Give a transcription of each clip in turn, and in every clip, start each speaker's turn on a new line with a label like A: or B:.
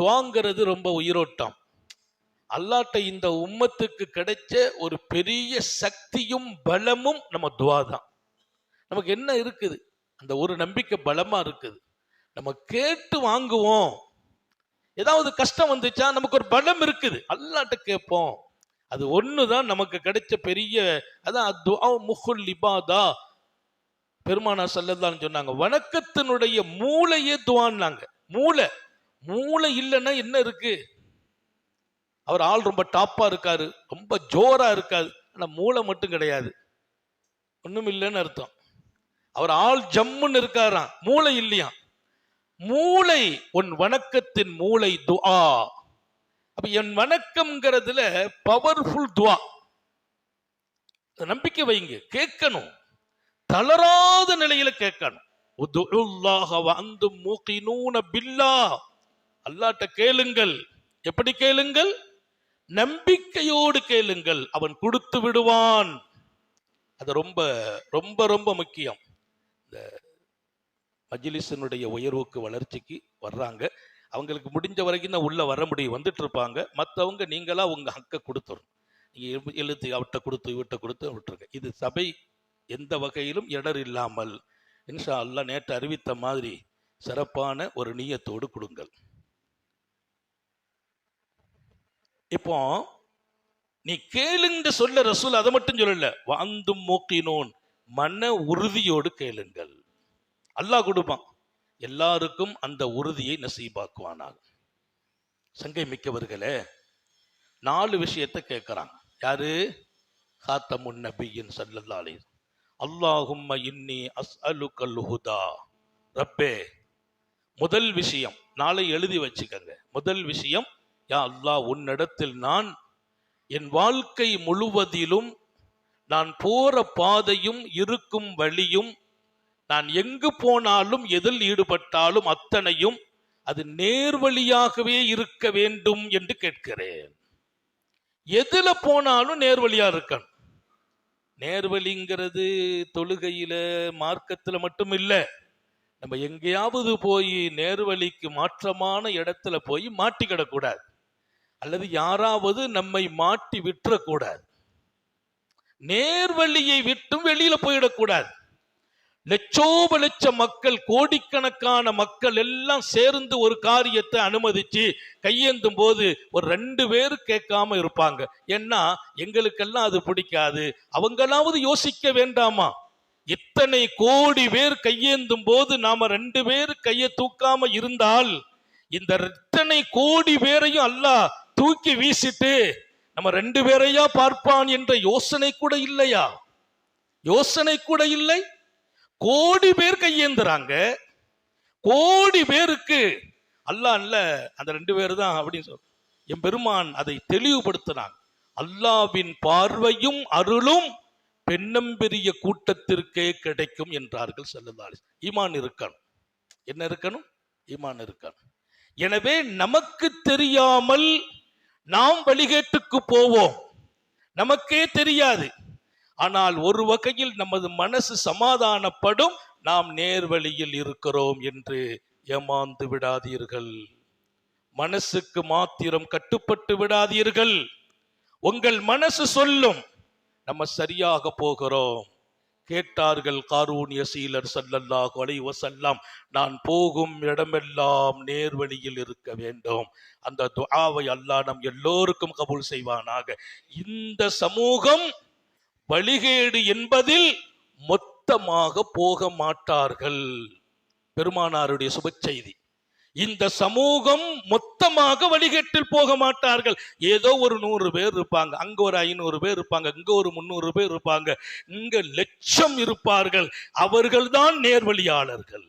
A: துவாங்கிறது ரொம்ப உயிரோட்டம். அல்லாட்ட இந்த உம்மத்துக்கு கிடைச்ச ஒரு பெரிய சக்தியும் பலமும் நம்ம துவா தான் நமக்கு என்ன இருக்குது? அந்த ஒரு நம்பிக்கை பலமா இருக்குது. நம்ம கேட்டு வாங்குவோம். ஏதாவது கஷ்டம் வந்துச்சா நமக்கு ஒரு பலம் இருக்குது. அல்லாட்ட கேட்போம். அது ஒன்று தான் நமக்கு கிடைச்ச பெரிய அதான் துஆ முஹுல் இபாதா. பெருமானா சல்லல்லான்னு சொன்னாங்க வணக்கத்தினுடைய மூளையே துவான்னாங்க. மூளை. மூளை இல்லைன்னா என்ன இருக்கு? அவர் ஆள் ரொம்ப டாப்பா இருக்காரு ரொம்ப ஜோரா இருக்காது ஆனா மூளை மட்டும் கிடையாது. ஒண்ணும் இல்லைன்னு அர்த்தம். அவர் ஆள் ஜம்முன்னு இருக்காராம் மூளை இல்லையா? மூளை உன் வணக்கத்தின் மூளை துஆ. அப்ப என் வணக்கம்ங்கிறதுல பவர்ஃபுல் துவா நம்பிக்கை வைங்க கேட்கணும். தளராத நிலையில கேட்கணும். அல்லாட்ட கேளுங்கள். எப்படி கேளுங்கள்? நம்பிக்கையோடு கேளுங்கள். அவன் கொடுத்து விடுவான். அது ரொம்ப ரொம்ப ரொம்ப முக்கியம். இந்த மஜிலிசனுடைய உயர்வுக்கு வளர்ச்சிக்கு வர்றாங்க. அவங்களுக்கு முடிஞ்ச வரைக்கும் தான் உள்ள வர முடியும். வந்துட்டு இருப்பாங்க மற்றவங்க நீங்களா உங்க ஹக்கை கொடுத்துரும் எழு- எழுத்து அவட்ட கொடுத்து இவட்ட கொடுத்து விட்டுருங்க. இது சபை எந்த வகையிலும் இடர் இல்லாமல் இன்ஷா அல்லா நேற்று அறிவித்த மாதிரி சிறப்பான ஒரு நீயத்தோடு கொடுங்கள். இப்போ நீ கேளுங்க சொல்ல ரசூல் அதை மட்டும் சொல்லல. வாந்தும் மூக்கினோன். மன உறுதியோடு கேளுங்கள். அல்லாஹ் கொடுப்பான். எல்லாருக்கும் அந்த உறுதியை நசீபாக்குவானாக. சங்கை மிக்கவர்களே நாலு விஷயத்தை கேட்கிறாங்க யாரு? ஹாத்தமுன் நபியின் சல்லல்லாலே அலைஹி அல்லாஹும்ம இன்னி அலு கல்ஹுதா ரப்பே முதல் விஷயம் நாளை எழுதி வச்சுக்கங்க. முதல் விஷயம் யா அல்லாஹ் உன்னிடத்தில் நான் என் வாழ்க்கை முழுவதிலும் நான் போற பாதையும் இருக்கும் வழியும் நான் எங்கு போனாலும் எதில் ஈடுபட்டாலும் அத்தனையும் அது நேர்வழியாகவே இருக்க வேண்டும் என்று கேட்கிறேன். எதுல போனாலும் நேர்வழியா இருக்கணும். நேர்வழிங்கிறது தொழுகையில மார்க்கத்துல மட்டும் இல்லை. நம்ம எங்கேயாவது போய் நேர்வழிக்கு மாற்றமான இடத்துல போய் மாட்டிக்கிடக்கூடாது. அல்லது யாராவது நம்மை மாட்டி விட்டுறக்கூடாது. நேர்வழியை விட்டும் வெளியில போயிடக்கூடாது. லட்சோப லட்ச மக்கள் கோடிக்கணக்கான மக்கள் எல்லாம் சேர்ந்து ஒரு காரியத்தை அனுமதிச்சு கையேந்தும் போது ஒரு ரெண்டு பேர் கேட்காம இருப்பாங்க. ஏன்னா எங்களுக்கெல்லாம் அது பிடிக்காது. அவங்களாவது யோசிக்க வேண்டாமா? இத்தனை கோடி பேர் கையேந்தும் போது நாம ரெண்டு பேர் கையை தூக்காம இருந்தால் இந்த இத்தனை கோடி பேரையும் அல்லாஹ் தூக்கி வீசிட்டு நம்ம ரெண்டு பேரையா பார்ப்பான் என்ற யோசனை கூட இல்லையா? யோசனை கூட இல்லை. கோடி பேர் கையேந்துறாங்க. கோடி பேருக்கு அல்லாஹ் அல்ல அந்த ரெண்டு பேர் தான் அப்படின்னு சொல் என் பெருமான் அதை தெளிவுபடுத்தினான். அல்லாவின் பார்வையும் அருளும் பெண்ணம்பெரிய கூட்டத்திற்கே கிடைக்கும் என்றார்கள் செல்லதாலி ஈமான் இருக்கணும். என்ன இருக்கணும்? ஈமான் இருக்கணும். எனவே நமக்கு தெரியாமல் நாம் வழிகேட்டுக்கு போவோம். நமக்கே தெரியாது. ஆனால் ஒரு வகையில் நமது மனசு சமாதானப்படும் நாம் நேர்வழியில் இருக்கிறோம் என்று ஏமாந்து விடாதீர்கள். மனசுக்கு மாத்திரம் கட்டுப்பட்டு விடாதீர்கள். உங்கள் மனசு சொல்லும் நம்ம சரியாக போகிறோம். கேட்டார்கள் காரூன் யசீலர் சல்லல்லாஹ் அலைஹி செல்லாம் நான் போகும் இடமெல்லாம் நேர்வழியில் இருக்க வேண்டும். அந்த துஆவை அல்லாஹ் நம் எல்லோருக்கும் கபூல் செய்வானாக. இந்த சமூகம் வழிகேடு என்பதில் மொத்தமாக போக மாட்டார்கள். பெருமானாருடைய சுப செய்தி. இந்த சமூகம் மொத்தமாக வழிகேட்டில் போக மாட்டார்கள். ஏதோ ஒரு நூறு பேர் இருப்பாங்க அங்க ஒரு ஐநூறு பேர் இருப்பாங்க இங்க ஒரு முந்நூறு பேர் இருப்பாங்க. இங்க லட்சம் இருப்பார்கள். அவர்கள்தான் நேர்வழியாளர்கள்.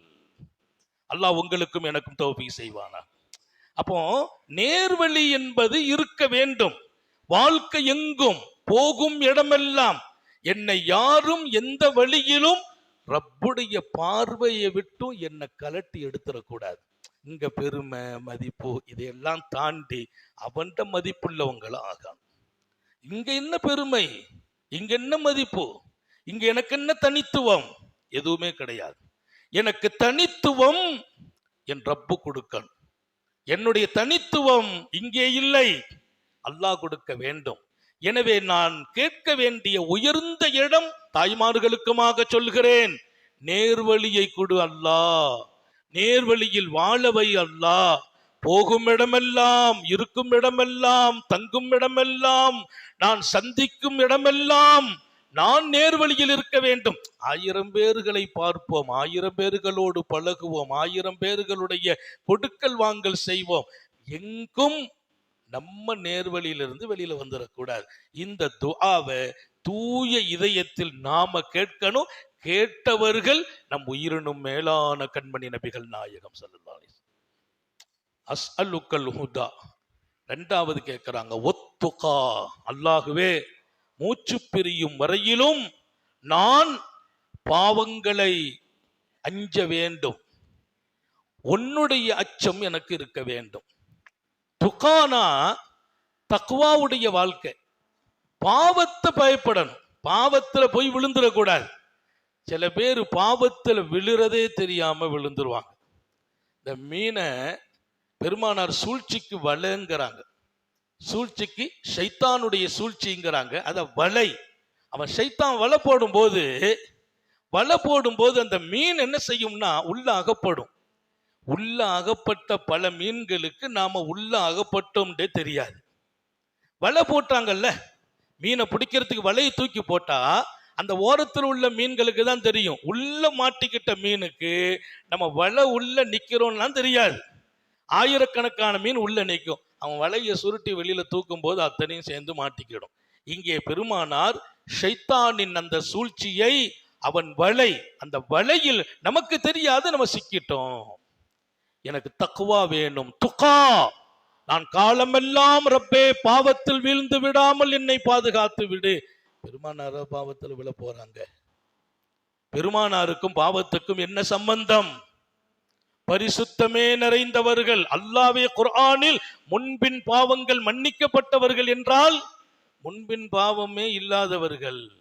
A: அல்லாஹ் உங்களுக்கும் எனக்கும் தோப்பி செய்வானா? அப்போ நேர்வழி என்பது இருக்க வேண்டும். வாழ்க்கை எங்கும் போகும் இடமெல்லாம் என்னை யாரும் எந்த வழியிலும் ரப்புடைய பார்வையை விட்டும் என்னை கலட்டி எடுத்துடக்கூடாது. இங்க பெருமை மதிப்பு இதையெல்லாம் தாண்டி அவன்கிட்ட மதிப்புள்ளவங்களும் ஆகணும் இங்க என்ன பெருமை? இங்க என்ன மதிப்பு? இங்க எனக்கு என்ன தனித்துவம்? எதுவுமே கிடையாது. எனக்கு தனித்துவம் என் ரப்பு கொடுக்கணும் என்னுடைய தனித்துவம் இங்கே இல்லை. அல்லாஹ் கொடுக்க வேண்டும். எனவே நான் கேட்க வேண்டிய உயர்ந்த இடம் தாய்மார்களுக்குமாக சொல்கிறேன். நேர்வழியை கொடு அல்லாஹ். நேர்வழியில் வாழவை அல்லாஹ் போகும் இடமெல்லாம் இருக்கும் இடமெல்லாம் தங்கும் இடமெல்லாம் நான் சந்திக்கும் இடமெல்லாம் நான் நேர்வழியில் இருக்க வேண்டும். ஆயிரம் பேர்களை பார்ப்போம் ஆயிரம் பேர்களோடு பழகுவோம் ஆயிரம் பேர்களுடைய கொடுக்கல் வாங்கல் செய்வோம். எங்கும் நம்ம நேர்வழியிலிருந்து வெளியில வந்துடக்கூடாது இந்த துஆவை தூய இதயத்தில் நாம கேட்கணும். கேட்டவர்கள் நம் உயிரினும் மேலான கண்மணி நபிகள் நாயகம் ஸல்லல்லாஹு அஸ் அல்லுக்கல் ஹுதா. ரெண்டாவது கேட்கிறாங்க ஒத்துகா அல்லாஹுவே மூச்சு பிரியும் வரையிலும் நான் பாவங்களை அஞ்ச வேண்டும். உன்னுடைய அச்சம் எனக்கு இருக்க வேண்டும். துக்கானா தக்குவாவுடைய வாழ்க்கை. பாவத்தை பயப்படணும். பாவத்தில் போய் விழுந்துடக்கூடாது. சில பேர் பாவத்தில் விழுறதே தெரியாமல் விழுந்துருவாங்க. இந்த மீனை பெருமானார் சூழ்ச்சிக்கு வலைங்கிறாங்க. சூழ்ச்சிக்கு ஷைத்தானுடைய சூழ்ச்சிங்கிறாங்க. அதை வலை. அவன் ஷைத்தான் வலை போடும்போது வலை போடும்போது அந்த மீன் என்ன செய்யும்னா உள்ள அகப்படும் உள்ள அகப்பட்ட பல மீன்களுக்கு நாம உள்ள அகப்பட்டோம்ன்றே தெரியாது. வலை போட்டாங்கல்ல? மீனை பிடிக்கிறதுக்கு வலையை தூக்கி போட்டா அந்த ஓரத்தில் உள்ள மீன்களுக்கு தான் தெரியும். உள்ள மாட்டிக்கிட்ட மீனுக்கு நம்ம வலை உள்ள நிக்கிறோம்லாம் தெரியாது. ஆயிரக்கணக்கான மீன் உள்ள நிற்கும். அவன் வலையை சுருட்டி வெளியில தூக்கும் போது அத்தனையும் சேர்ந்து மாட்டிக்கிடும். இங்கே பெருமானார் ஷைத்தானின் அந்த சூழ்ச்சியை அவன் வலை அந்த வலையில் நமக்கு தெரியாது நம்ம சிக்கிட்டோம். எனக்கு தக்குவா வேணும். துக்கா! நான் காலமெல்லாம் ரப்பே பாவத்தில் வீழ்ந்து விடாமல் என்னை பாதுகாத்து விடு. பெருமானார பாவத்தில் விழ போறாங்க. பெருமானாருக்கும் பாவத்துக்கும் என்ன சம்பந்தம்? பரிசுத்தமே நிறைந்தவர்கள். அல்லாவே குர்ஆனில் முன்பின் பாவங்கள் மன்னிக்கப்பட்டவர்கள் என்றால் முன்பின் பாவமே இல்லாதவர்கள்.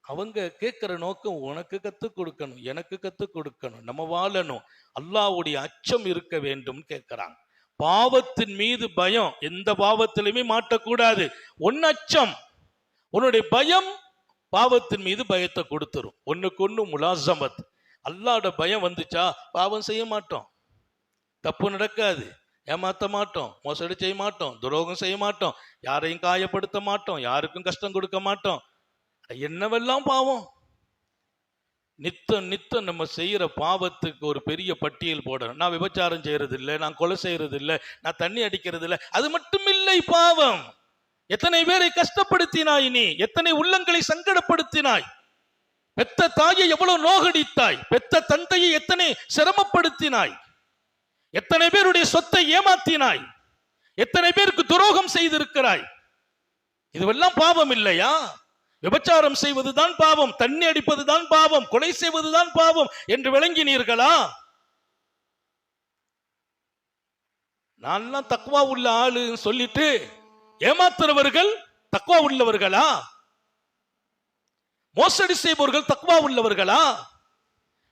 A: அவங்க கேட்குற நோக்கம் உனக்கு கற்றுக் கொடுக்கணும் எனக்கு கற்றுக் கொடுக்கணும் நம்ம வாழணும். அல்லாவுடைய அச்சம் இருக்க வேண்டும் கேட்குறாங்க. பாவத்தின் மீது பயம் எந்த பாவத்திலுமே மாட்டக்கூடாது. ஒன்னு அச்சம் உன்னுடைய பயம் பாவத்தின் மீது பயத்தை கொடுத்துரும். ஒன்றுக்கு ஒன்று முலாசமத். அல்லாட பயம் வந்துச்சா? பாவம் செய்ய மாட்டோம். தப்பு நடக்காது. ஏமாற்ற மாட்டோம். மோசடி செய்ய மாட்டோம். துரோகம் செய்ய மாட்டோம். யாரையும் காயப்படுத்த மாட்டோம். யாருக்கும் கஷ்டம் கொடுக்க மாட்டோம். என்னவெல்லாம் பாவம்? நித்தம் நித்தம் நம்ம செய்கிற பாவத்துக்கு ஒரு பெரிய பட்டியல் போடணும். நான் விபச்சாரம் செய்கிறது இல்லை நான் கொலை செய்யறதில்லை நான் தண்ணி அடிக்கிறது இல்லை அது மட்டும் இல்லை பாவம். எத்தனை பேரை கஷ்டப்படுத்தினாய் நீ? எத்தனை உள்ளங்களை சங்கடப்படுத்தினாய்? பெத்த தாயை எவ்வளவு நோகடித்தாய்? பெத்த தந்தையை எத்தனை சிரமப்படுத்தினாய்? எத்தனை பேருடைய சொத்தை ஏமாத்தினாய்? எத்தனை பேருக்கு துரோகம் செய்திருக்கிறாய்? இதுவெல்லாம் பாவம் இல்லையா? விபச்சாரம் செய்வதுதான் பாவம் தண்ணி அடிப்பதுதான் பாவம் கொலை செய்வதுதான் பாவம் என்று விளங்கினீர்களா? நான்லாம் தக்குவா உள்ள ஆளு சொல்லிட்டு ஏமாத்துறவர்கள் தக்குவா உள்ளவர்களா? மோசடி செய்பவர்கள் தக்குவா உள்ளவர்களா?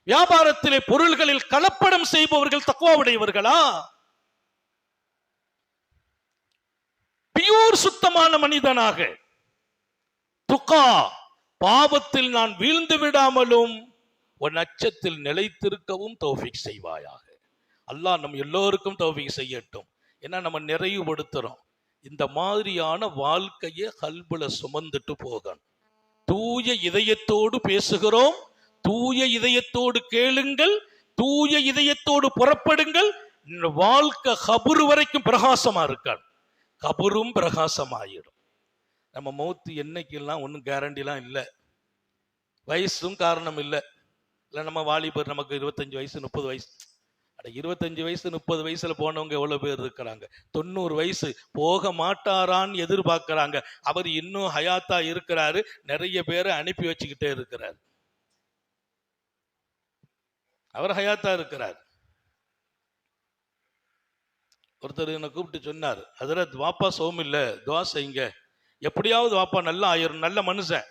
A: வியாபாரத்திலே பொருள்களில் கலப்படம் செய்பவர்கள் தக்குவா உடையவர்களா? பியூர் சுத்தமான மனிதனாக துக்கா பாவத்தில் நான் வீழ்ந்து விடாமலும் உன் அச்சத்தில் நிலைத்திருக்கவும் தௌஃபிக் செய்வாயாக. அல்லாஹ் நம் எல்லோருக்கும் தௌஃபிக் செய்யட்டும். ஏன்னா நம்ம நிறைவுபடுத்துகிறோம் இந்த மாதிரியான வாழ்க்கையை கல்புல சுமந்துட்டு போகணும். தூய இதயத்தோடு பேசுகிறோம். தூய இதயத்தோடு கேளுங்கள். தூய இதயத்தோடு புறப்படுங்கள். வாழ்க்கை கபுரு வரைக்கும் பிரகாசமா இருக்கான் கபுரும் பிரகாசமாயிடும். நம்ம மௌத்து என்னைக்கெல்லாம் ஒன்றும் கேரண்டிலாம் இல்லை. வயசும் காரணம் இல்லை. இல்லை நம்ம வாலிபர் நமக்கு இருபத்தஞ்சு வயசு முப்பது வயசு. அட இருபத்தஞ்சு வயசு முப்பது வயசுல போனவங்க எவ்வளவு பேர் இருக்கிறாங்க? தொண்ணூறு வயசு போக மாட்டாரான்னு எதிர்பார்க்குறாங்க. அவர் இன்னும் ஹயாத்தா இருக்கிறாரு. நிறைய பேரை அனுப்பி வச்சுக்கிட்டே இருக்கிறார். அவர் ஹயாத்தா இருக்கிறார். ஒருத்தர் என்னை கூப்பிட்டு சொன்னார் அதில் வாப்பா சோம் இல்லை துவா செய்யுங்க. எப்படியாவது வாப்பா நல்லா ஆயிரும் நல்ல மனுஷன்.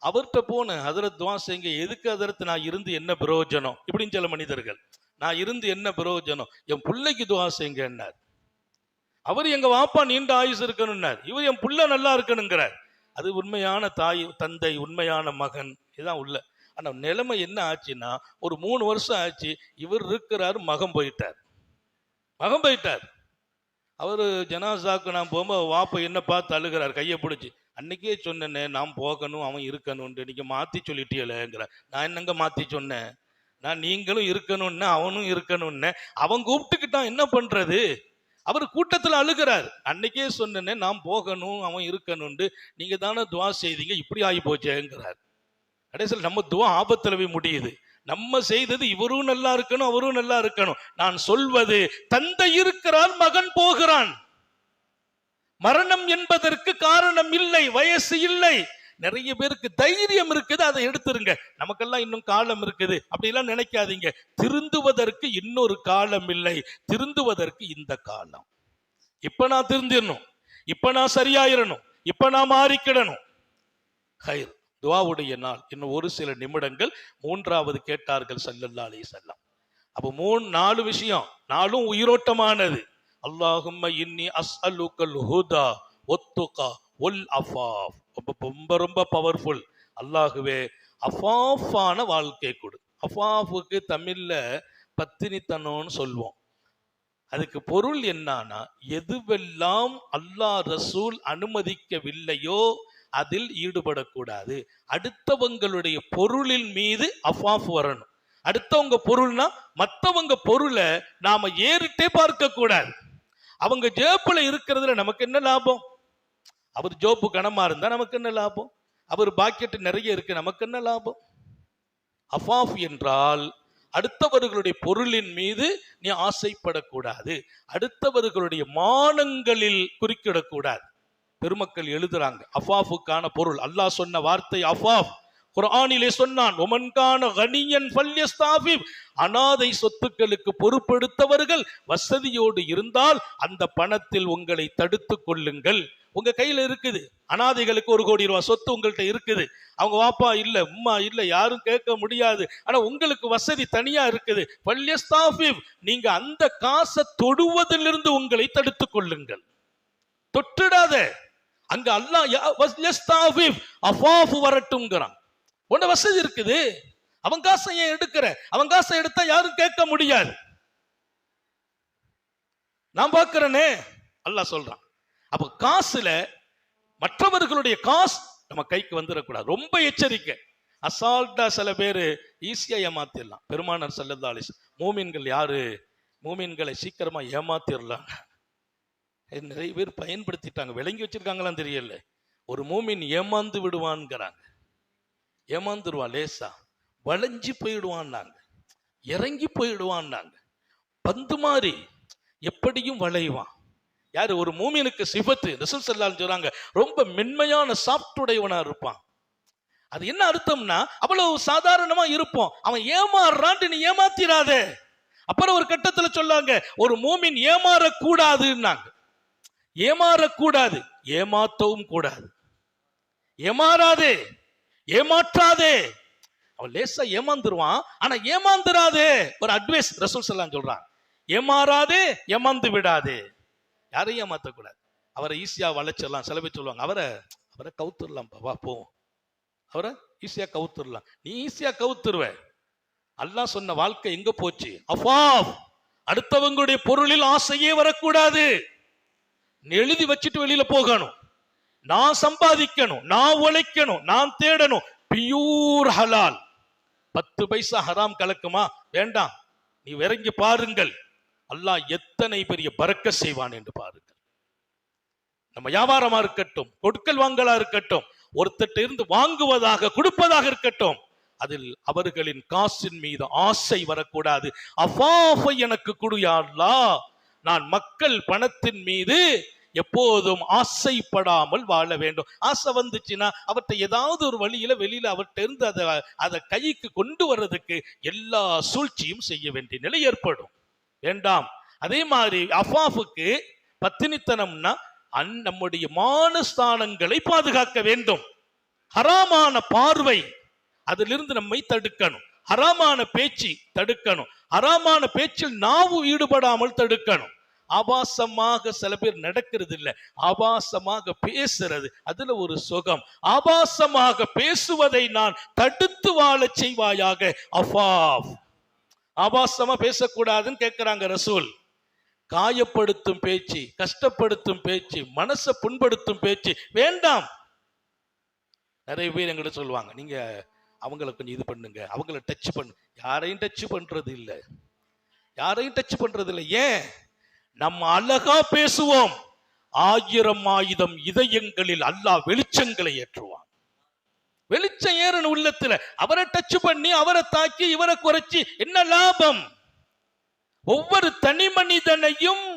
A: அவர்கிட்ட போன அதர துவா செய்யுங்க. எதுக்கு ஹதரத் நான் இருந்து என்ன பிரயோஜனம்? இப்படின்னு சில மனிதர்கள். நான் இருந்து என்ன பிரயோஜனம்? என் பிள்ளைக்கு துவா செய்யுங்கன்னார். அவர் எங்க வாப்பா நீண்ட ஆயுசு இருக்கணும்னார். இவர் என் புள்ள நல்லா இருக்கணுங்கிறார். அது உண்மையான தாய் தந்தை உண்மையான மகன். இதுதான் உள்ள. ஆனால் நிலைமை என்ன ஆச்சுன்னா ஒரு மூணு வருஷம் ஆச்சு இவர் இருக்கிறாரு மகன் போயிட்டார். மகன் போயிட்டார். அவர் ஜனாசாக்கு நான் போகும்போது வாப்பா என்ன பார்த்து அழுகிறார் கையை பிடிச்சி. அன்னைக்கே சொன்னேனே நான் போகணும் அவன் இருக்கணும்னு. நீங்க மாத்தி சொல்லிட்டீங்களேங்கிற. நான் என்னங்க மாத்தி சொன்னேன்? நான் நீங்களும் இருக்கணும்னு அவனும் இருக்கணும்னு. அவன் கூப்பிட்டுக்கிட்டான் என்ன பண்றது? அவர் கூட்டத்தில் அழுகிறார். அன்னைக்கே சொன்னேனே நான் போகணும் அவன் இருக்கணும்னு. நீங்க தானே துவா செய்தீங்க இப்படி ஆகி போச்சேங்கிறார். கடைசியில் நம்ம துவா ஆபத்தில் போய் முடியுது. நம்ம செய்தது இவரும் நல்லா இருக்கணும் அவரும் நல்லா இருக்கணும். நான் சொல்வது தந்தை இருக்கிறான் மகன் போகிறான். மரணம் என்பதற்கு காரணம் இல்லை வயசு இல்லை. நிறைய பேருக்கு தைரியம் இருக்குது அதை எடுத்துருங்க. நமக்கெல்லாம் இன்னும் காலம் இருக்குது. அப்படிலாம் நினைக்காதீங்க. திருந்துவதற்கு இன்னொரு காலம் இல்லை. திருந்துவதற்கு இந்த காலம். இப்ப நான் திருந்திடணும் இப்ப நான் சரியாயிரணும். இப்ப நான் மாறிக்கிடணும். ஹைர். துவாவுடைய நாள். இன்னும் ஒரு சில நிமிடங்கள் மூன்றாவது கேட்டார்கள் சல்லல்லா அலி செல்லம் அப்போ மூணு நாலு விஷயம். நாலும் உயிரோட்டமானது. அல்லாஹும் இன்னி அஸ்அலுக்கல் ஹுதா ஒத்துகா ஒல் அஃபாஃப். ரொம்ப ரொம்ப ரொம்ப பவர்ஃபுல் அல்லாஹுவே அஃபாஃபான வாழ்க்கை கொடு. அஃபாஃபுக்கு தமிழ்ல பத்தினித்தனம்னு சொல்லுவோம் அதுக்கு பொருள் என்னன்னா எதுவெல்லாம் அல்லாஹ் ரசூல் அனுமதிக்கவில்லையோ அதில் ஈடுபடக்கூடாது. அடுத்தவங்களுடைய பொருளின் மீது அஃபாஃப் வரணும். அடுத்தவங்க பொருள்னா மற்றவங்க பொருளை நாம ஏறிட்டே பார்க்க கூடாது அவங்க ஜேப்புல இருக்கிறதுல நமக்கு என்ன லாபம்? அவர் ஜோப்பு கனமா இருந்தா நமக்கு என்ன லாபம்? அவர் பாக்கெட் நிறைய இருக்கு நமக்கு என்ன லாபம்? அஃபாஃப் என்றால் அடுத்தவர்களுடைய பொருளின் மீது நீ ஆசைப்படக்கூடாது. அடுத்தவர்களுடைய மானங்களில் குறுக்கிடக்கூடாது. பெருமக்கள் எழுதுறாங்க. அஃபாஃபுக்கான பொருள். அல்லாஹ் சொன்ன வார்த்தை அஃபாஃப். குரானிலே சொன்னான் ஒமன்கான கனியன் ஃபல்யஸ்தாஃபிப் அனாதை சொத்துக்களுக்கு பொறுப்படுத்தவர்கள் வசதியோடு இருந்தால் அந்த பணத்தில் உங்களை தடுத்து கொள்ளுங்கள். உங்க கையில இருக்குது. அனாதைகளுக்கு ஒரு கோடி ரூபாய் சொத்து உங்கள்கிட்ட இருக்குது. அவங்க வாப்பா இல்ல உம்மா இல்ல யாரும் கேட்க முடியாது. ஆனா உங்களுக்கு வசதி தனியா இருக்குது. ஃபல்யஸ்தாஃபிப் நீங்க அந்த காசை தொடுவதிலிருந்து உங்களை தடுத்துக் கொள்ளுங்கள். தொட்டுடாத. அங்க அல்லாஹ் அஃபாஃபு வரட்டும்ங்கிறான். உன்ன வசதி இருக்குது. அவன் காசை ஏன் எடுக்கிற? அவன் காசை எடுத்தா யாரும் கேட்க முடியாது. நான் பார்க்கிறேனே அல்லாஹ் சொல்றான். அப்ப காசுல மற்றவர்களுடைய காசு நம்ம கைக்கு வந்துடக்கூடாது. ரொம்ப எச்சரிக்கை. அசால்ட்டா சில பேர் ஈஸியா ஏமாத்திடலாம். பெருமானர் செல்லதாலிஸ் மூமின்கள் யாரு? மூமின்களை சீக்கிரமா ஏமாத்திடலாங்க. நிறைய பேர் பயன்படுத்திட்டாங்க. விளங்கி வச்சிருக்காங்களான்னு தெரியல. ஒரு மூமின் ஏமாந்து விடுவான்ங்கிறாங்க. ஏமாந்துருவான் லேசா. வளைஞ்சு போயிடுவான்னாங்க. இறங்கி போயிடுவான்னாங்க. பந்து மாதிரி எப்படியும் வளைவான். யார்? ஒரு மூமினுக்கு சிபத்து. ரசூல் ஸல்லல்லாஹு சொல்றாங்க ரொம்ப மென்மையான சாப்டுடையவனா இருப்பான். அது என்ன அர்த்தம்னா அவ்வளவு சாதாரணமா இருப்போம். அவன் ஏமாறுறான்ட்டு நீ ஏமாத்திராதே. அப்புறம் ஒரு கட்டத்துல சொல்லாங்க ஒரு மூமின் ஏமாறக்கூடாதுன்னாங்க. ஏமாறக்கூடாது. ஏமாத்தவும் கூடாது. ஏமாறாதே. ஏமாற்றாதே. அவன் லேசா ஏமாந்துருவான். ஆனா ஏமாந்துராதே. ஒரு அட்வைஸ் ரசூல் சல்லாம் சொல்றான். ஏமாறாதே ஏமாந்து விடாதே. யாரையும் ஏமாத்தக்கூடாது. அவரை ஈஸியா வளைச்சிடலாம். சில பேர் சொல்லுவாங்க அவரை அவரை கவுத்துடலாம் வா போவோம் அவரை ஈஸியா கவுத்துடலாம். நீ ஈஸியா கவுத்துருவ. அல்லாஹ் சொன்ன வாழ்க்கை எங்க போச்சு? அஃபாவ் அடுத்தவங்களுடைய பொருளில் ஆசையே வரக்கூடாது. எழுதி வச்சுட்டு வெளியில போகணும். நான் சம்பாதிக்கணும் நான் உழைக்கணும் நான் தேடணும். பியூர் ஹலால் பத்து பைசா ஹராம் கலக்குமா? வேண்டாம். நீ விறங்கி பாருங்கள். அல்லாஹ் எத்தனை பெரிய பறக்க செய்வான் என்று பாருங்கள். நம்ம வியாபாரமா இருக்கட்டும் கொடுக்கல் வாங்கலா இருக்கட்டும் ஒருத்தட்ட இருந்து வாங்குவதாக கொடுப்பதாக இருக்கட்டும் அதில் அவர்களின் காசின் மீது ஆசை வரக்கூடாது. அஃபாஃபை எனக்கு கொடு யா நான் மக்கள் பணத்தின் மீது எப்போதும் ஆசைப்படாமல் வாழ வேண்டும். ஆசை வந்துச்சுன்னா அவற்றை ஏதாவது ஒரு வழியில வெளியில அவர்கிட்ட இருந்து அதை அதை கைக்கு கொண்டு வர்றதுக்கு எல்லா சூழ்ச்சியும் செய்ய வேண்டிய நிலை ஏற்படும். வேண்டாம் அதே மாதிரி அஃபாஃபுக்கு பத்தினித்தனம்னா அந் நம்முடைய மானஸ்தானங்களை பாதுகாக்க வேண்டும். ஹராமான பார்வை அதிலிருந்து நம்மை தடுக்கணும். ஹராமான பேச்சு தடுக்கணும். அறாமான பேச்சில் நாவு ஈடுபடாமல் தடுக்கணும். ஆபாசமாக சில பேர் நடக்கிறது இல்லை ஆபாசமாக பேசுறது அதுல ஒரு சுகம். ஆபாசமாக பேசுவதை நான் தடுத்து வாழ செய்வாயாக. அஃபாஃப் ஆபாசமா பேசக்கூடாதுன்னு கேட்கிறாங்க ரசூல். காயப்படுத்தும் பேச்சு கஷ்டப்படுத்தும் பேச்சு மனசை புண்படுத்தும் பேச்சு வேண்டாம். நிறைய பேர் எங்கிட்ட சொல்லுவாங்க நீங்க அவங்கள கொஞ்சம் இது பண்ணுங்க. அவங்கள டச் பண்ணு. யாரையும் டச் பண்றது இல்லை யாரையும் டச் பண்றது இல்லை ஏன்? நம்ம அழகா பேசுவோம். ஆயிரம் ஆயுதம் இதயங்களில் அல்லாஹ் வெளிச்சங்களை ஏற்றுவான். வெளிச்சம் ஏறணும் உள்ளத்துல அவரை டச் பண்ணி அவரை தாக்கி இவரை குறைச்சி என்ன லாபம்? ஒவ்வொரு தனி மனிதனையும்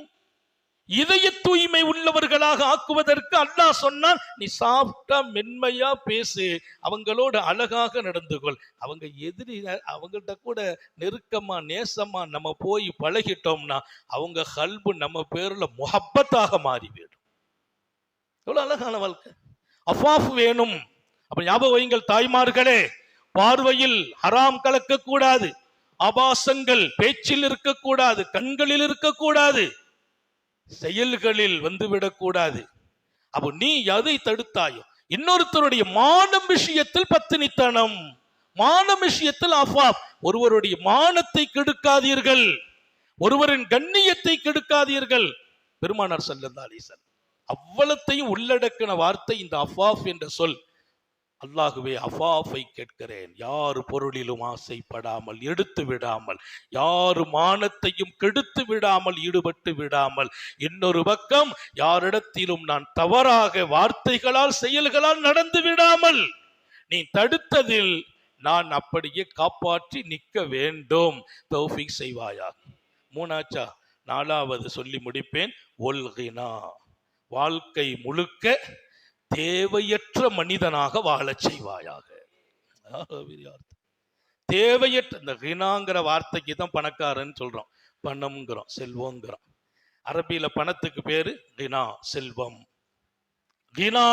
A: இதய தூய்மை உள்ளவர்களாக ஆக்குவதற்கு அல்லாஹ் சொன்னான் நீ சாப்பிட்டா மென்மையா பேசு அவங்களோட அழகாக நடந்து கொள். அவங்க எதிரி அவங்கள்ட்ட கூட நெருக்கமா நேசமா நம்ம போய் பழகிட்டோம்னா அவங்க கல்பு நம்ம பேர்ல முஹப்பத்தாக மாறிவிடும். எவ்வளவு அழகான வாழ்க்கை. அஃபாஃப் வேணும். அப்ப ஞாபகம் வையுங்கள் தாய்மார்களே பார்வையில் ஹராம் கலக்க கூடாது ஆபாசங்கள் பேச்சில் இருக்கக்கூடாது கண்களில் இருக்கக்கூடாது. செயல்களில் வந்துவிடக்கூடாது அப்போ நீ எதை தடுத்தாயோ இன்னொருத்தருடைய மானம் விஷயத்தில் பத்தினித்தனம். மானம் விஷயத்தில் அஃபாப். ஒருவருடைய மானத்தை கெடுக்காதீர்கள். ஒருவரின் கண்ணியத்தை கெடுக்காதீர்கள். பெருமானார் சல்லல்லா அவ்வளத்தையும் உள்ளடக்கின வார்த்தை இந்த அஃபாஃப் என்ற சொல். அல்லாஹுவே அஃபாஃபை கேட்கிறேன். யார் பொருளிலும் ஆசைப்படாமல் எடுத்து விடாமல் யார் மானத்தையும் கெடுத்து விடாமல் ஈடுபட்டு விடாமல் இன்னொரு பக்கம் யாரிடத்திலும் நான் தவறாக வார்த்தைகளால் செயல்களால் நடந்து விடாமல் நீ தடுத்ததில் நான் அப்படியே காப்பாற்றி நிற்க வேண்டும். தௌஃபிக் செய்வாயா? மூணாச்சா? நாலாவது சொல்லி முடிப்பேன். ஒல்கினா. வாழ்க்கை முழுக்க தேவையற்ற மனிதனாக வாழச் செய்வாயாக. தேவையற்ற இந்த ஹினாங்கிற வார்த்தைக்கு தான் பணக்காரன்னு சொல்றோம். பணம்ங்கிறோம் செல்வங்கிறோம் அரபியில பணத்துக்கு பேரு கினா செல்வம். கினா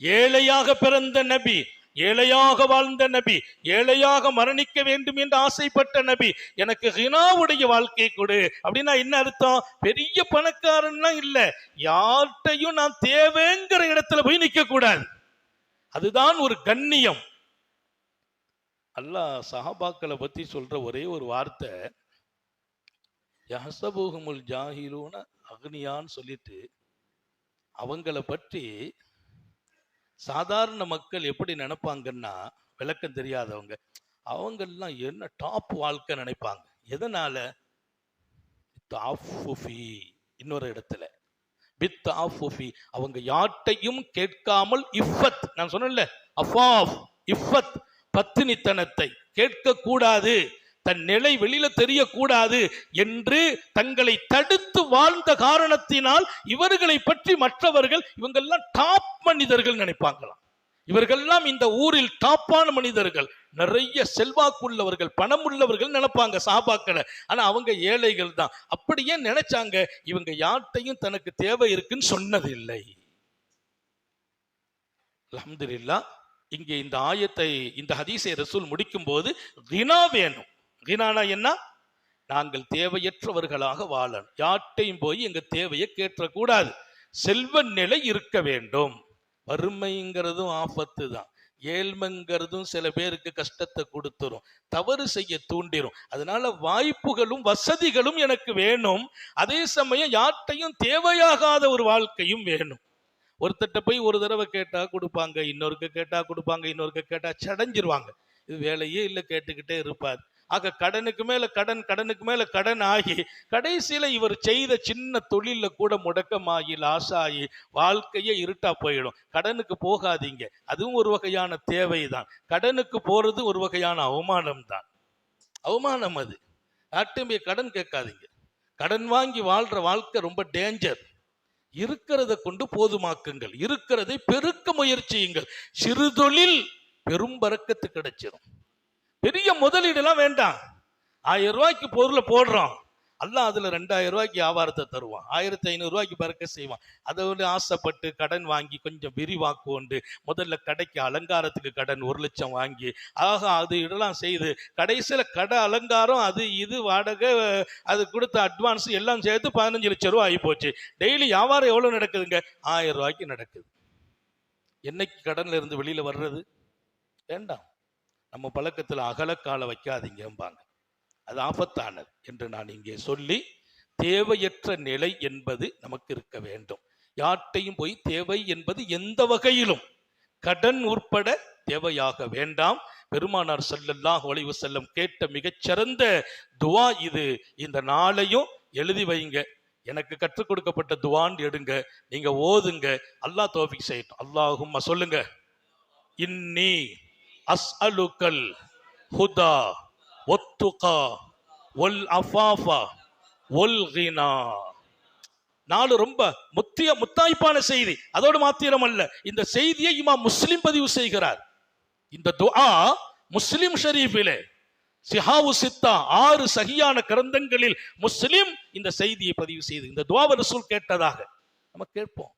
A: ஏழையாக பிறந்த நபி ஏழையாக வாழ்ந்த நபி ஏழையாக மரணிக்க வேண்டும் என்று ஆசைப்பட்ட நபி எனக்கு ஹினாவுடைய வாழ்க்கை கொடு. அப்படின்னா என்ன அர்த்தம்? பெரிய பணக்காரன்னா இல்லை. யார்கிட்டையும் நான் தேவைங்கிற இடத்துல போய் நிற்க கூடாது. அதுதான் ஒரு கண்ணியம். அல்லாஹ் சஹாபாக்களை பத்தி சொல்ற ஒரே ஒரு வார்த்தை யஹசபுஹுமுல் ஜாஹிலூன அக்னியான்னு சொல்லிட்டு அவங்கள பற்றி சாதாரண மக்கள் எப்படி நினைப்பாங்கன்னா விளக்கம் தெரியாதவங்க. அவங்கெல்லாம் என்ன டாப் வாழ்க்கை நினைப்பாங்க. எதனால? இன்னொரு இடத்துல. பித் ஆஃபுஃபி அவங்க யார்ட்டையும் கேட்காமல் இஃபத் நான் சொன்னேன்ல அஃபாஃப் இஃபத் பத்தினித்தனத்தை கேட்க கூடாது தன் நிலை வெளியில தெரியக்கூடாது என்று தங்களை தடுத்து வாழ்ந்த காரணத்தினால் இவர்களை பற்றி மற்றவர்கள் இவங்கெல்லாம் டாப் மனிதர்கள் நினைப்பாங்களாம். இவர்கள்லாம் இந்த ஊரில் டாப்பான மனிதர்கள். நிறைய செல்வாக்குள்ளவர்கள் பணம் உள்ளவர்கள் நினைப்பாங்க சாபாக்களை. ஆனா அவங்க ஏழைகள் தான். அப்படியே நினைச்சாங்க? இவங்க யார்ட்டையும் தனக்கு தேவை இருக்குன்னு சொன்னதில்லை. அலமதுல்லா இங்கே இந்த ஆயத்தை இந்த ஹதீஸை ரசூல் முடிக்கும் போது தினா வேணும். கினானா என்ன? நாங்கள் தேவையற்றவர்களாக வாழணும். யார்ட்டையும் போய் எங்க தேவையை கேட்டக்கூடாது செல்வ நிலை இருக்க வேண்டும். வறுமைங்கிறதும் ஆபத்து தான். ஏழ்மைங்கிறதும் சில பேருக்கு கஷ்டத்தை கொடுத்துரும். தவறு செய்ய தூண்டிரும். அதனால வாய்ப்புகளும் வசதிகளும் எனக்கு வேணும். அதே சமயம் யார்ட்டையும் தேவையாகாத ஒரு வாழ்க்கையும் வேணும். ஒருத்தட்ட போய் ஒரு தடவை கேட்டா கொடுப்பாங்க. இன்னொருக்க கேட்டா கொடுப்பாங்க. இன்னொருக்க கேட்டா சடைஞ்சிருவாங்க. இது வேலையே இல்லை கேட்டுக்கிட்டே இருப்பார். ஆக கடனுக்கு மேல கடன் கடனுக்கு மேல கடன் ஆகி கடைசியில இவர் செய்த சின்ன தொழில கூட முடக்கமாகி லாஸ் ஆகி வாழ்க்கையே இருட்டா போயிடும். கடனுக்கு போகாதீங்க. அதுவும் ஒரு வகையான தேவைதான். கடனுக்கு போறது ஒரு வகையான அவமானம் தான் அவமானம் அது. யார்ட்டையும் கடன் கேட்காதீங்க. கடன் வாங்கி வாழ்ற வாழ்க்கை ரொம்ப டேஞ்சர் இருக்கிறத கொண்டு போதுமாக்குங்கள். இருக்கிறதை பெருக்க முயற்சியுங்கள். சிறுதொழில் பெரும் பறக்கத்து கிடைச்சிரும். பெரிய முதலீடுலாம் வேண்டாம். ஆயிரம் ரூபாய்க்கு பொருளை போடுறோம். எல்லாம் அதில் ரெண்டாயிரம் ரூபாய்க்கு வியாபாரத்தை தருவான். ஆயிரத்தி ஐநூறு ரூபாய்க்கு பறக்க செய்வான். அதை வந்து ஆசைப்பட்டு கடன் வாங்கி கொஞ்சம் விரிவாக்கு கொண்டு முதல்ல கடைக்கு அலங்காரத்துக்கு கடன் ஒரு லட்சம் வாங்கி ஆக அது இதெல்லாம் செய்து கடைசியில் கடை அலங்காரம் அது இது வாடகை அது கொடுத்த அட்வான்ஸ் எல்லாம் சேர்த்து பதினஞ்சு லட்சம் ரூபா ஆகி போச்சு. டெய்லி வியாபாரம் எவ்வளோ நடக்குதுங்க? ஆயிரம் ரூபாய்க்கு நடக்குது. என்னைக்கு கடன்ல இருந்து வெளியில் வர்றது? வேண்டாம். நம்ம பழக்கத்தில் அகலக்கால வைக்காதீங்கம்பாங்க. அது ஆபத்தானது என்று நான் இங்கே சொல்லி தேவையற்ற நிலை என்பது நமக்கு இருக்க வேண்டும். யார்ட்டையும் போய் தேவை என்பது எந்த வகையிலும் கடன் உட்பட தேவையாக வேண்டாம். பெருமானார் செல்லல்லாஹ் ஒளிவு செல்லம் கேட்ட மிகச்சிறந்த துவா இது. இந்த நாளையும் எழுதி வைங்க. எனக்கு கற்றுக் கொடுக்கப்பட்ட துவான்னு எடுங்க. நீங்க ஓதுங்க. அல்லாஹ் தோஃபிக் செய்யட்டும். அல்லாஹும்ம சொல்லுங்க. இன்னி அஸ்அலுக்கல் ஹுதா ஒத்துகா ஒல் அஃபாஃபா ஒல் ஹினா நாலு ரொம்ப முத்திய முத்தாய்ப்பான செய்தி. அதோடு மாத்திரம் அல்ல இந்த செய்தியை இமா முஸ்லிம் பதிவு செய்கிறார். இந்த துஆ முஸ்லிம் ஷரீஃபிலே சிஹாவு சித்தா ஆறு சகியான கிரந்தங்களில் முஸ்லிம் இந்த செய்தியை பதிவு செய்து இந்த துவாவ ரசூல் கேட்டதாக. நம்ம கேட்போம்.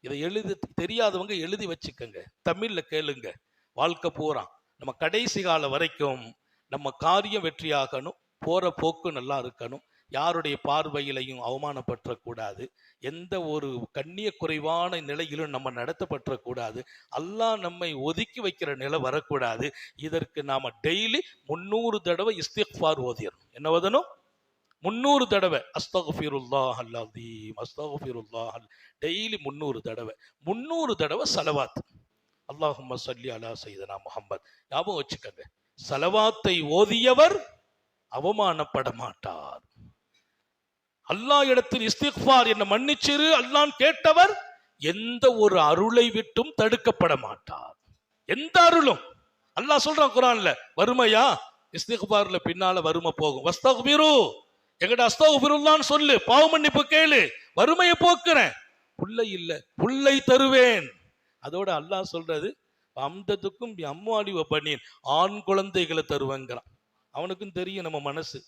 A: இதை எழுதி தெரியாதவங்க எழுதி வச்சுக்கோங்க. தமிழ்ல கேளுங்க. வாழ்க்கை பூரா. நம்ம கடைசி காலம் வரைக்கும் நம்ம காரியம் வெற்றியாகணும் போகிற போக்கு நல்லா இருக்கணும். யாருடைய பார்வையிலையும் அவமானப்பற்றக்கூடாது. எந்த ஒரு கண்ணிய குறைவான நிலையிலும் நம்ம நடத்தப்பற்றக்கூடாது. அல்லாஹ் நம்மை ஒதுக்கி வைக்கிற நிலை வரக்கூடாது. இதற்கு நாம் டெய்லி முன்னூறு தடவை இஸ்திக்ஃபார் ஓதியணும் என்ன ஓதணும்? முன்னூறு தடவை. அஸ்தகுஃபீருல்லா அல்லாதீம் அஸ்தகுஃபீருல்லா அல் டெய்லி முன்னூறு தடவை. முன்னூறு தடவை செலவாத்து அல்லாஹும் சொல்லி அலா சைதனா முஹம்மத். ஞாபகம் வச்சுக்கோங்க. சலவாத்தை ஓதியவர் அவமானப்பட மாட்டார். அல்லாஹ் இடத்தில் இஸ்திக்பார் என்ன மன்னிச்சிரு அல்லாஹ் கேட்டவர் எந்த ஒரு அருளை விட்டும் தடுக்கப்பட மாட்டார். எந்த அருளும். அல்லாஹ் சொல்றான் குரான்ல வறுமையா? இஸ்திக்பார்ல பின்னால வறுமை போகும். வஸ்தகுபிரு எங்கட அஸ்தகுபிருல்லான்னு சொல்லு. பாவ மன்னிப்பு கேளு. வறுமையை போக்குறேன். புல்லை இல்லை. புல்லை தருவேன். அதோட அல்லாஹ் சொல்றது அம்தத்துக்கும் அம்மாடிவ பண்ணின் ஆண் குழந்தைகளை தருவேங்கிறான். அவனுக்கும் தெரியும் நம்ம மனசு.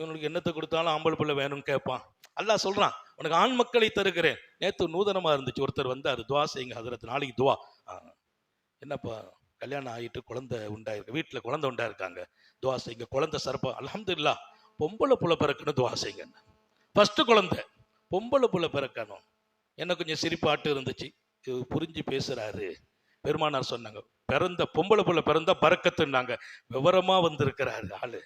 A: இவனுக்கு என்னத்தை கொடுத்தாலும் ஆம்பளை பிள்ளை வேணும்னு கேட்பான். அல்லாஹ் சொல்றான் உனக்கு ஆண் மக்களை தருகிறேன். நேத்து நூதனமா இருந்துச்சு ஒருத்தர் வந்தார் துவா செய்யுங்க ஹதரத் நாளைக்கு துவா. என்னப்பா கல்யாணம் ஆகிட்டு குழந்தை உண்டாயிருக்கு வீட்டில் குழந்தை உண்டாயிருக்காங்க துவா செய்யுங்க குழந்தை சரப்பா அலமதுல்லா பொம்பளை புள்ள பிறக்கணும் துவா செய்யுங்க. ஃபர்ஸ்ட் குழந்தை பொம்பளை புள்ள பிறக்கணும். என்ன கொஞ்சம் சிரிப்பாட்டு இருந்துச்சு. புரிஞ்சு பேசுகிறாரு பெருமானார் சொன்னாங்க பிறந்த பொம்பளை புள்ள பிறந்தா பறக்கத்துன்னாங்க. விவரமாக வந்திருக்கிறாரு ஆளு.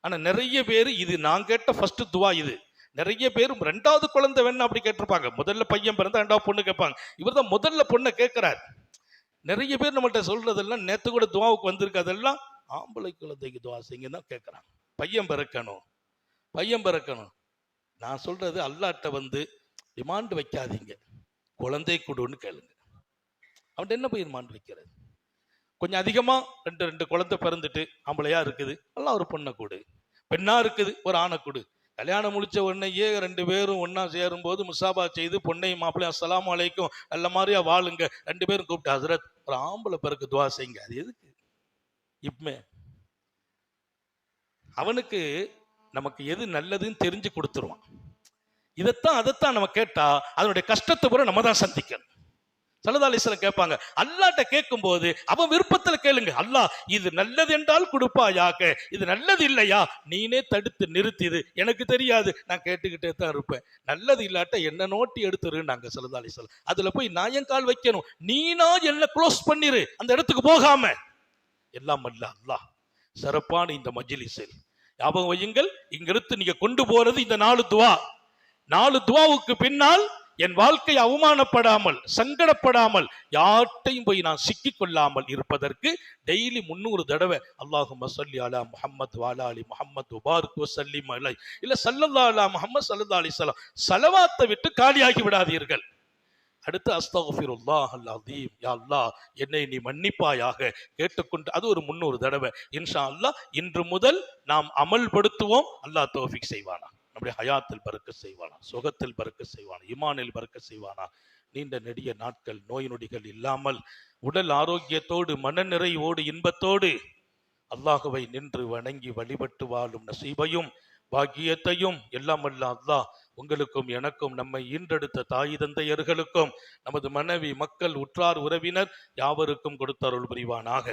A: ஆனால் நிறைய பேர் இது நான் கேட்ட ஃபர்ஸ்ட் துவா இது. நிறைய பேரும் ரெண்டாவது குழந்தை வேணும் அப்படி கேட்டிருப்பாங்க. முதல்ல பையன் பிறந்தா ரெண்டாவது பொண்ணு கேட்பாங்க. இவர் தான் முதல்ல பொண்ணை கேட்கிறார். நிறைய பேர் நம்மள்ட்ட சொல்றதெல்லாம் நேற்று கூட துவாவுக்கு வந்திருக்கு. அதெல்லாம் ஆம்பளை குழந்தைக்கு துவா செய்யுங்க தான் கேட்குறாங்க. பையன் பிறக்கணும். பையன் பிறக்கணும். நான் சொல்றது அல்லாட்ட வந்து டிமாண்ட் வைக்காதீங்க. குழந்தை கொடுன்னு கேளுங்க. அவன்கிட்ட என்ன போய் டிமாண்ட் வைக்கிறது? கொஞ்சம் அதிகமாக ரெண்டு ரெண்டு குழந்தை பிறந்துட்டு ஆம்பளையா இருக்குது. எல்லாம் ஒரு பொண்ணை கொடு. பெண்ணா இருக்குது ஒரு ஆணை கொடு. கல்யாணம் முடிச்ச உடனேயே ரெண்டு பேரும் ஒண்ணா சேரும்போது முசாபா செய்து பொண்ணையும் மாப்பிள்ளையும் அஸ்லாம் அலைக்கும் நல்ல மாதிரியா வாழுங்க. ரெண்டு பேரும் கூப்பிட்டு ஹசரத் ஒரு ஆம்பளை பிறகு துவா செய்யுங்க. அது எதுக்கு? இப்பமே அவனுக்கு நமக்கு எது நல்லதுன்னு தெரிஞ்சு கொடுத்துருவான். இதைத்தான் அதைத்தான் நம்ம கேட்டா அதனுடைய கஷ்டத்தை கூட நம்ம தான் சந்திக்கணும். சல்லதாலிஸ்வரம் கேட்பாங்க அல்லாட்ட கேட்கும்போது அவன் விருப்பத்துல கேளுங்க அல்லா இது நல்லது என்றால் கொடுப்பாயாக இது நல்லது இல்லையா? நீனே தடுத்து நிறுத்திது எனக்கு தெரியாது நான் கேட்டுக்கிட்டே தான் இருப்பேன். நல்லது இல்லாட்ட என்ன நோட்டி எடுத்துருன்னாங்க சல்லதாலிஸ்வரம் அதுல போய் நான் என் கால் வைக்கணும் நீனா என்ன க்ளோஸ் பண்ணிரு அந்த இடத்துக்கு போகாம. எல்லாம் அல்ல அல்லாஹ் சிறப்பான இந்த மஜ்லிஸில். ஞாபகம் வையுங்கள் இங்கிருந்து நீங்க கொண்டு போறது இந்த நாலு துவா. நாலு துவாவுக்கு பின்னால் என் வாழ்க்கை அவமானப்படாமல் சங்கடப்படாமல் யார்ட்டையும் போய் நான் சிக்கிக் கொள்ளாமல் இருப்பதற்கு டெய்லி முன்னூறு தடவை அல்லாஹு மசல்லி அலா முஹம்மத் வாலா அலி முஹம்மத் உபாருக்கு வசல்லிம் அலை இல்ல சல்லல்லா அலா முஹம்மத் சல்லா அலி சலாம் சலவாத்தை விட்டு காலியாகி விடாதீர்கள். அடுத்து அஸ்தகுஃபிருல்லாஹ் அல்லாதீம் யா அல்லாஹ் என்னை நீ மன்னிப்பாயாக கேட்டுக்கொண்டு அது ஒரு முன்னூறு தடவை. இன்ஷா அல்லாஹ் இன்று முதல் நாம் அமல்படுத்துவோம். அல்லாஹ் தோஃபிக் செய்வானா நம்முடைய ஹயாத்தில் பறக்க செய்வானா? சுகத்தில் பறக்க செய்வானா? இமானில் பறக்க செய்வானா? நீண்ட நெடிய நாட்கள் நோய் நொடிகள் இல்லாமல் உடல் ஆரோக்கியத்தோடு மனநிறைவோடு இன்பத்தோடு அல்லாஹுவை நின்று வணங்கி வழிபட்டு வாழும் நசீபையும் பாக்கியத்தையும் எல்லாம் அல்ல அல்லாஹ் உங்களுக்கும் எனக்கும் நம்மை ஈன்றெடுத்த தாய் தந்தையர்களுக்கும் நமது மனைவி மக்கள் உற்றார் உறவினர் யாவருக்கும் கொடுத்தருள் புரிவானாக.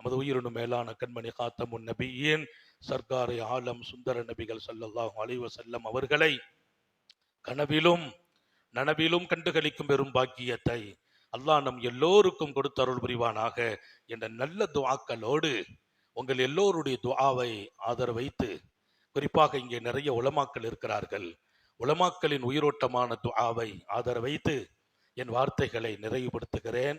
A: நமது உயிரினும் மேலான கண்மணி காத்தமுன் நபியின் சர்க்காரை ஆலம் சுந்தர நபிகள் சல்லல்லாஹும் அலைவ செல்லம் அவர்களை கனவிலும் நனவிலும் கண்டுகளிக்கும் பெரும் பாக்கியத்தை அல்லாஹ் நம் எல்லோருக்கும் கொடுத்தருள் புரிவானாக என்ற நல்ல துவாக்களோடு உங்கள் எல்லோருடைய துஆவை ஆதரவைத்து குறிப்பாக இங்கே நிறைய உலமாக்கள் இருக்கிறார்கள். உலமாக்களின் உயிரோட்டமான துஆவை ஆதரவைத்து என் வார்த்தைகளை நிறைவுபடுத்துகிறேன்.